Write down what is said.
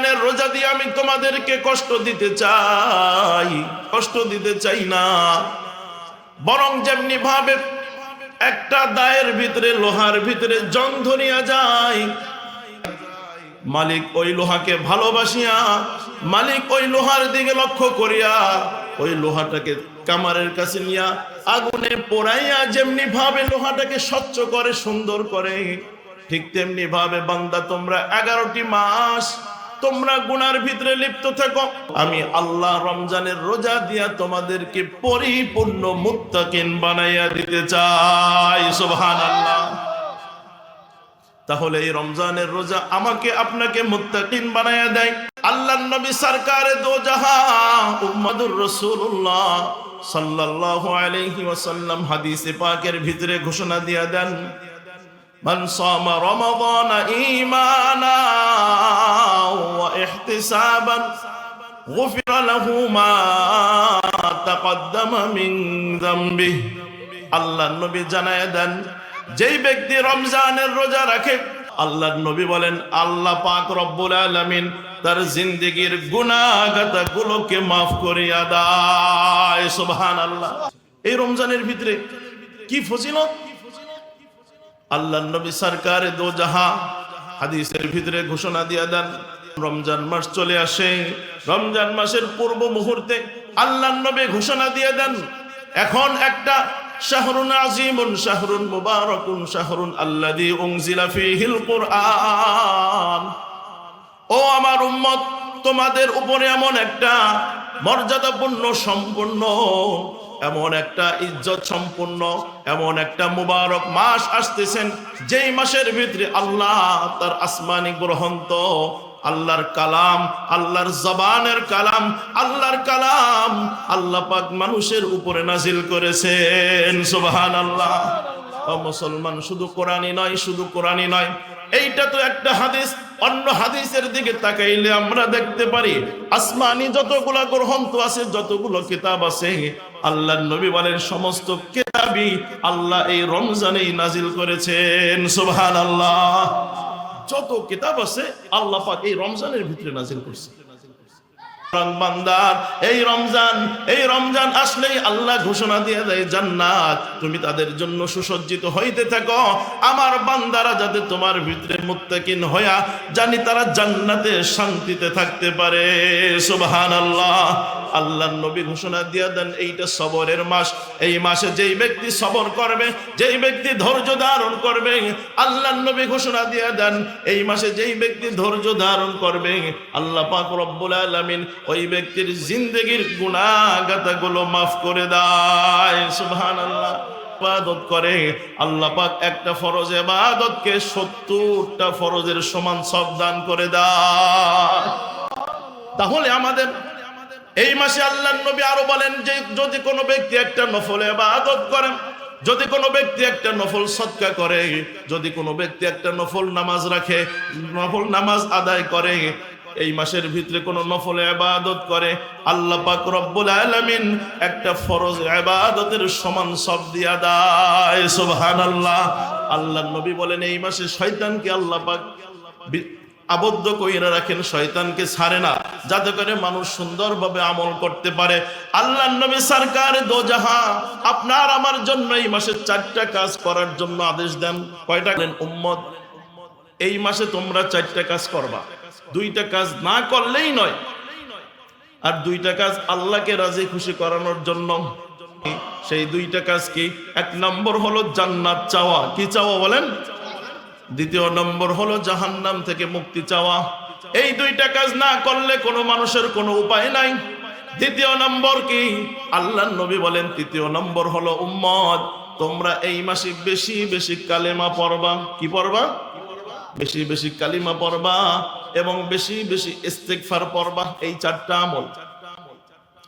রমজানের রোজা দিয়ে আমি তোমাদেরকে কষ্ট দিতে চাই, কষ্ট দিতে চাই না। বরং যেমনি ভাবে একটা দায়ের ভিতরে, লোহার ভিতরে জং ধরিয়া যায়। মালিক ওই লোহাকে ভালোবাসিয়া, মালিক ওই লোহার দিকে লক্ষ্য করিয়া, ওই লোহাটাকে কামারের কাছে নিয়া আগুনে পোড়াইয়া যেমনি ভাবে লোহাটাকে স্বচ্ছ করে, সুন্দর করে, ঠিক তেমনি ভাবে বান্দা তোমরা এগারোটি মাস তোমরা গুনার ভিতরে লিপ্ত থেকো। আমি আল্লাহ রমজানের রোজা দিয়া তোমাদেরকে পরিপূর্ণ মুক্তাকিন বানাইয়া দিতে চাই সোহান আল্লাহ তাহলে এই রমজানের রোজা আমাকে আপনাকে মুত্তাকিন বানাইয়া দেয়। আল্লাহর নবী সরকারে দো জাহা উম্মাদুর রাসূলুল্লাহ সাল্লাল্লাহু আলাইহি ওয়াসাল্লাম হাদিসে পাকের ভিতরে ঘোষণা দিয়া দেন, মান সামা রমাদান ঈমানা واحتسابا غفر له ما تقدم من ذنبه আল্লাহ নবী জানায় দেন যেই ব্যক্তি রমজানের রোজা রাখে আল্লাহ নবী বলেন আল্লাহ পাক রব্বুল আলামিন তার জিন্দেগির গুনাহগাতা গুলোকে মাফ করিয়া দেয় সুবহানাল্লাহ এই রমজানের ভিতরে কি ফজিলত আল্লাহ নবী সরকার দো জাহা হাদিসের ভিতরে ঘোষণা দিয়া দেন রমজান মাস চলে আসে। রমজান মাসের পূর্ব মুহূর্তে আল্লাহ নবী ঘোষণা দিয়ে দেন, এখন একটা শাহরুন আজিমুন, শাহরুন মুবারাকুন, শাহরুন আল্লাযী উনজিলা ফীহিল কুরআন। ও আমার উম্মত, তোমাদের উপরে এমন একটা মর্যাদাপূর্ণ, সম্পূর্ণ, এমন একটা ইজ্জত সম্পূর্ণ, এমন একটা মুবারক মাস আসতেছেন, যেই মাসের ভিতরে আল্লাহ তার আসমানি গ্রহন্ত আল্লাহর কালাম, আল্লাহর জবানের কালাম, আল্লাহর কালাম আল্লাহ পাক মানুষের উপরে নাজিল করেছেন। সুবহান আল্লাহ মুসলমান, শুধু কোরআনই নয়, শুধু কোরআনই নয়। এইটা তো একটা হাদিস। অন্য হাদিসের দিকে তাকাইলে আমরা দেখতে পারি, আসমানি যতগুলা গ্রন্থ আছে, যতগুলো কিতাব আছে আল্লাহ নবী বলেন, সমস্ত কিতাবই আল্লাহ এই রমজানেই নাজিল করেছেন। সুবহান আল্লাহ যত কিতাব আছে আল্লাহ পাক এই রমজানের ভিতরে নাজিল করছে। এই রমজান এই রমজান আসলেই আল্লাহ ঘোষণা দিয়ে দেয়, জান্নাত, তুমি তাদের জন্য সুসজ্জিত হইতে থাকো। আমার বান্দারা যাতে তোমার ভিতরে মুত্তাকিন হইয়া জানি তারা জান্নাতে শান্তিতে থাকতে পারে। সুবহান আল্লাহ আল্লাহ নবী ঘোষণা দিয়ে দেন, এইটা সবরের মাস। এই মাসে যেই ব্যক্তি সবর করবে, যেই ব্যক্তি ধৈর্য ধারণ করবে আল্লাহ নবী ঘোষণা দিয়ে দেন, এই মাসে যেই ব্যক্তি ধৈর্য ধারণ করবে, আল্লাহ পাক রব্বুল আলামিন ওই ব্যক্তির জিন্দগির গুণাগাতা গুলো মাফ করে দেয়। সুবহানাল্লাহ। ইবাদত করে। আল্লাহ পাক একটা ফরজ ইবাদতকে সত্তরটা ফরজের সমান সব দান করে দেয়। তাহলে আমাদের এই মাসে আল্লাহ নবী আরও বলেন যে যদি কোনো ব্যক্তি একটা নফল ইবাদত করেন যদি কোনো ব্যক্তি একটা নফল সৎকা করে, যদি কোনো ব্যক্তি একটা নফল নামাজ রাখে, নফল নামাজ আদায় করে, এই মাসের ভিতরে কোনো নফল ইবাদত করে, আল্লাহ পাক রব্বুল আলামিন একটা ফরজ ইবাদতের সমান সব দিয়া দেয়, সুবহানাল্লাহ। আল্লাহ নবী বলেন, এই মাসে শয়তানকে আল্লাহ পাক বি- আবদ্ধ কইরা রাখেন, শয়তানকে ছাড়ে না। যাতে করে মানুষ সুন্দরভাবে আমল করতে পারে। আল্লাহ নবী সরকার, দো জাহা আপনার আমার জন্য এই মাসে চারটা কাজ করার জন্য আদেশ দেন। কয়টা দেন উম্মত, এই মাসে তোমরা চারটা কাজ করবা। দুইটা কাজ না করলেই নয়। আর দুইটা কাজ আল্লাহকে রাজি খুশি করানোর জন্য। সেই দুইটা কাজ কি? এক নম্বর হলো জান্নাত চাওয়া। কি চাওয়া বলেন? দ্বিতীয় নম্বর হলো জাহান্নাম থেকে মুক্তি চাওয়া। এই দুইটা কাজ না করলে কোনো মানুষের কোনো উপায় নাই। দ্বিতীয় নম্বর কি? আল্লাহ নবী বলেন, তৃতীয় নম্বর হলো উম্মত। তোমরা এই মাসে বেশি বেশি কালেমা পড়বা। কি পড়বা? বেশি বেশি কালিমা পড়বা এবং বেশি বেশি ইস্তেগফার পড়বা। এই চারটা আমল।